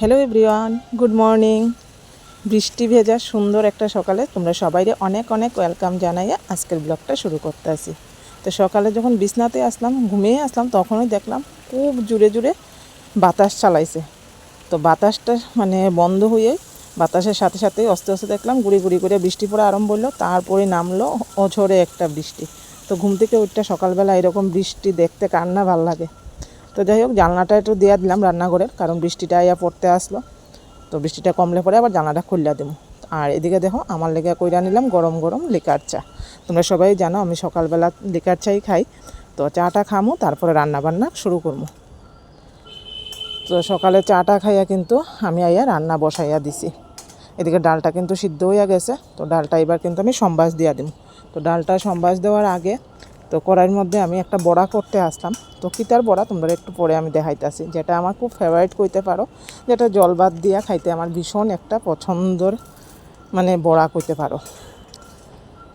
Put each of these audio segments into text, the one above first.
Hello everyone good morning বৃষ্টি ভেজা সুন্দর একটা সকালে তোমরা সবাইরে অনেক অনেক ওয়েলকাম জানাইয়া আজকের ব্লগটা শুরু করতে আসি তো সকালে যখন বিছনাতে আসলাম, ঘুমিয়ে আসলাম, তখনই দেখলাম খুব জুড়ে জুড়ে বাতাস চালাইছে। তো বাতাসটা মানে বন্ধ হয়ে বাতাসের সাথে সাথে আস্তে আস্তে দেখলাম গুড়ি গুড়ি করে বৃষ্টি পড়া আরম্ভ হলো তারপরে নামলো অঝরে একটা বৃষ্টি। তো ঘুম থেকে উঠতে সকালবেলা এরকম বৃষ্টি দেখতে কার না ভালো লাগে। তো যাই হোক, জানলাটা একটু দেওয়া দিলাম রান্নাঘরের, কারণ বৃষ্টিটা ইয়া পড়তে আসলো। তো বৃষ্টিটা কমলে পরে আবার জানলাটা খুললা দেবো। আর এদিকে দেখো, আমার লেগে কইরা নিলাম গরম গরম লিকার চা। তোমরা সবাই জানো, আমি সকালবেলা লিকার চাই খাই। তো চাটা খামো, তারপরে রান্না বান্না শুরু করব। তো সকালে চাটা খাইয়া কিন্তু আমি আইয়া রান্না বসাইয়া দিছি। এদিকে ডালটা কিন্তু সিদ্ধ হইয়া গেছে, তো ডালটা এবার কিন্তু আমি সম্বাস দিয়া দিব তো ডালটা সম্বাস দেওয়ার আগে তো কড়াইয়ের মধ্যে আমি একটা বড়া করতে আসলাম। তো কিতার বড়া তোমরা একটু পরে আমি দেখাইতাছি, যেটা আমার খুব ফেভারিট কইতে পারো। যেটা জল ভাত দিয়া খাইতে আমার ভীষণ একটা পছন্দর মানে বড়া কইতে পারো।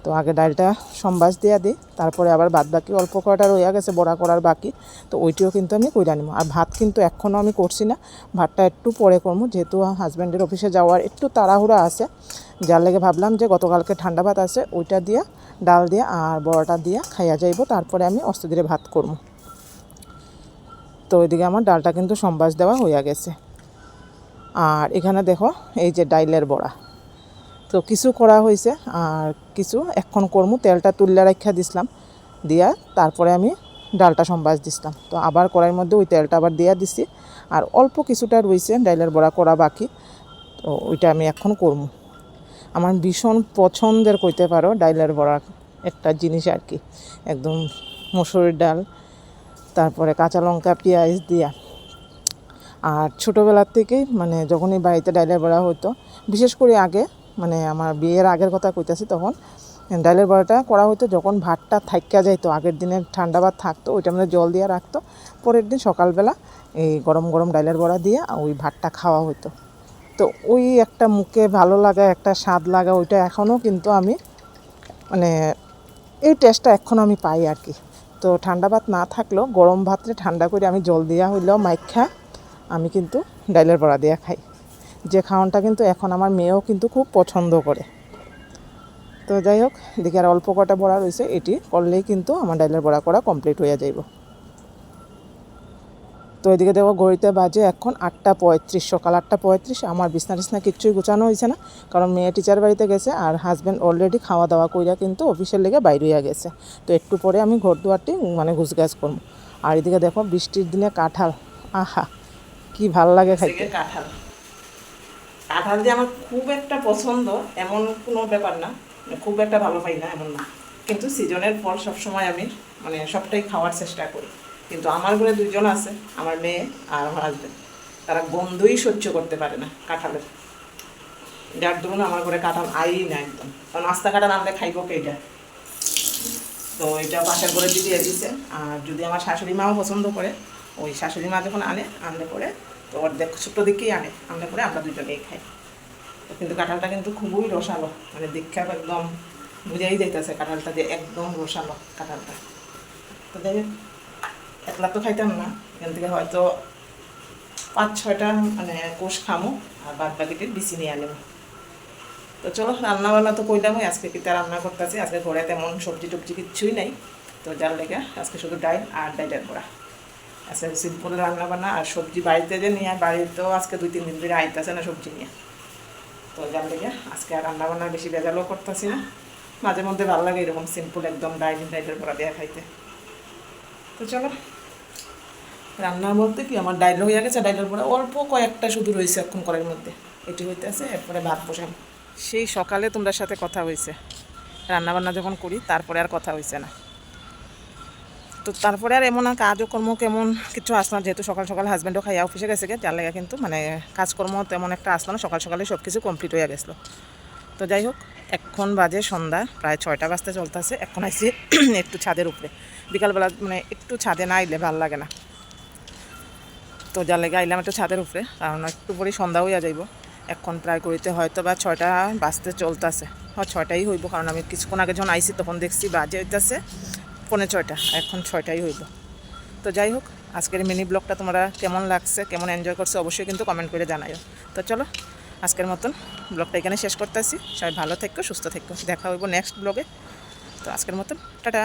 তো আগে ডালটা সম্বাস দিয়া দিই, তারপরে আবার বাদ বাকি অল্প কয়টা রইয়া গেছে বড়া করার বাকি, তো ওইটিও কিন্তু আমি কইরা নিব আর ভাত কিন্তু এখনও আমি করছি না, ভাতটা একটু পরে করব যেহেতু হাজব্যান্ডের অফিসে যাওয়ার একটু তাড়াহুড়া আছে। যার লেগে ভাবলাম যে গতকালকে ঠান্ডা ভাত আছে, ওইটা দিয়া ডাল দিয়ে আর বড়াটা দিয়ে খাইয়া যাইব। তারপরে আমি অস্ত ধীরে ভাত করব। তো ওইদিকে আমার ডালটা কিন্তু সম্বাস দেওয়া হইয়া গেছে। আর এখানে দেখো, এই যে ডাইলের বড়া। তো কিছু করা হয়েছে আর কিছু এখন করমু তেলটা তুললে রাখা দিছিলাম, দিয়া তারপরে আমি ডালটা সম্বাস দিছিলাম। তো আবার কড়াইয়ের মধ্যে ওই তেলটা আবার দিয়া দিছি। আর অল্প কিছুটা রয়েছে ডাইলের বড়া করা বাকি। তো ওইটা আমি এখন করমু আমার ভীষণ পছন্দের কইতে পারো, ডাইলের বড়া একটা জিনিস আর কি। একদম মসুরির ডাল, তারপরে কাঁচা লঙ্কা, পেঁয়াজ দিয়া। আর ছোটোবেলার থেকেই মানে যখনই বাড়িতে ডাইলের বড়া হতো বিশেষ করে আগে মানে আমার বিয়ের আগের কথা কইতাছি তখন ডালের বড়াটা করা হতো যখন ভাতটা থাইকা যাইতো, আগের দিনে ঠান্ডা ভাত থাকতো, ওইটা মানে জল দিয়ে রাখতো, পরের দিন সকালবেলা এই গরম গরম ডালের বড়া দিয়ে ওই ভাতটা খাওয়া হতো তো ওই একটা মুখে ভালো লাগা, একটা স্বাদ লাগা ওইটা এখনও কিন্তু আমি মানে এই টেস্টটা এখন আমি পাই আর কি। তো ঠান্ডা ভাত না থাকলেও গরম ভাতরে ঠান্ডা করে আমি জল দিয়া হইলেও মাইখা আমি কিন্তু ডাইলের বড়া দিয়া খাই। যে খাওয়ানটা কিন্তু এখন আমার মেয়েও কিন্তু খুব পছন্দ করে। তো যাই হোক, এদিকে আর অল্প কটা বড়া রয়েছে, এটি করলেই কিন্তু আমার ডাইলের বড়া করা কমপ্লিট হয়ে যাইব। তো এদিকে দেখো ঘড়িতে বাজে এখন আটটা পঁয়ত্রিশ সকাল আটটা পঁয়ত্রিশ। আমার বিছনা টিছনা কিচ্ছুই গুছানো হয়েছে না কারণ মেয়ে টিচার বাড়িতে গেছে আর হাজব্যান্ড অলরেডি খাওয়া দাওয়া কইরা কিন্তু অফিসের লেগে বাইরে হইয়া গেছে। তো একটু পরে আমি ঘর দুয়ারটি মানে গুছগাছ করব। আর এদিকে দেখো বৃষ্টির দিনে কাঁঠাল আহা কি ভালো লাগে খাইতে। কাঁঠাল। কাঁঠাল যে আমার খুব একটা পছন্দ এমন কোনো ব্যাপার না মানে খুব একটা ভালো পাই না এমন না। কিন্তু সিজনের ফল সবসময় আমি মানে সবটাই খাওয়ার চেষ্টা করি। কিন্তু আমার ঘরে দুজন আছে, আমার মেয়ে আর আমার হাজব্যান্ড তারা গন্ধই সহ্য করতে পারে না কাঁঠালের। যার ধরুন আমার ঘরে কাঁঠাল আই না একদম। কারণ আস্তা কাঁঠাল আনলে খাইব কেইটা? তো এটা পাশের ঘরে দিদি দিছে আর যদি আমার শাশুড়ি মাও পছন্দ করে, ওই শাশুড়ি মা যখন আনে আনলে পরে তো দেখ ছোট্ট দিকেই আনে আনলে পরে আমরা দুজনেই খাই। কিন্তু কাঁঠালটা কিন্তু খুবই রসালো মানে দীক্ষা একদম বুঝাই যাইতেছে কাঁঠালটা যে একদম রসালো কাঁঠালটা। তো হোক। একলা তো খাইতাম না। এখান থেকে হয়তো পাঁচ, ছয়টা মানে কোষ খামো আর বাদ বাকিটি বিচি নিয়ে আনব তো চলো রান্না বান্না তো কইলাম আজকে কি কিতা রান্না করতেছি? আজকে ঘরে তেমন সবজি টবজি কিচ্ছুই নাই। তো যার লেগে আজকে শুধু ডাইল আর ডাইলের করা আজকে সিম্পল রান্না বান্না আর সবজি বাড়িতে যে নিয়ে বাড়িতেও আজকে দুই, তিন দিন ধরে আইতেছে না সবজি নিয়ে। তো যার লেগে আজকে আর রান্না বান্না বেশি বেজালও করতেছি না। মাঝে মধ্যে ভালো লাগে এরকম সিম্পল একদম ডাইল, ডাইলের করা দেওয়া খাইতে। তো চলো রান্না বলতে কি, আমার ডাইল হয়ে গেছে, ডাইলের পরে অল্প কয়েকটা শুধু রয়েছে এখন করার মধ্যে। এটি হইতেছে, এরপরে ভাত বসাম সেই সকালে তোমরা সাথে কথা হয়েছে রান্না বান্না যখন করি, তারপরে আর কথা হয়েছে না। তো তারপরে আর এমন আর কাজও কর্ম কেমন কিছু আসলো না, যেহেতু সকাল সকাল হাজব্যান্ডও খাইয়া অফিসে গেছে গে যার লেগে কিন্তু মানে কাজকর্ম তেমন একটা আসলো না, সকাল সকালে সব কিছু কমপ্লিট হয়ে গেছিল। তো যাই হোক, এখন বাজে সন্ধ্যা, প্রায় ছয়টা বাজতে চলতেছে। এখন আইসি একটু ছাদের উপরে। বিকালবেলা মানে একটু ছাদে না আইলে ভালো লাগে না। তো যার লেগে আইলাম একটু ছাদের উপরে, কারণ একটু পরেই সন্ধ্যা হইয়া যাইব। এখন প্রায় করিতে হয়তো বা ছয়টা বাজতে চলতেছে। হয়, ছয়টাই হইব, কারণ আমি কিছুক্ষণ আগে যখন আইসি তখন দেখছি বাজে হইতেছে পৌনে ছয়টা, এখন ছয়টাই হইব। তো যাই হোক, আজকের মিনি ব্লগটা তোমরা কেমন লাগছে, কেমন এনজয় করছ অবশ্যই কিন্তু কমেন্ট করে জানাইও। তো চলো, আজকের মতন ব্লগটা এখানে শেষ করতেছি। সবাই ভালো থেকো, সুস্থ থেকো। দেখা হইব নেক্সট ব্লগে তো আজকের মতন, টাটা।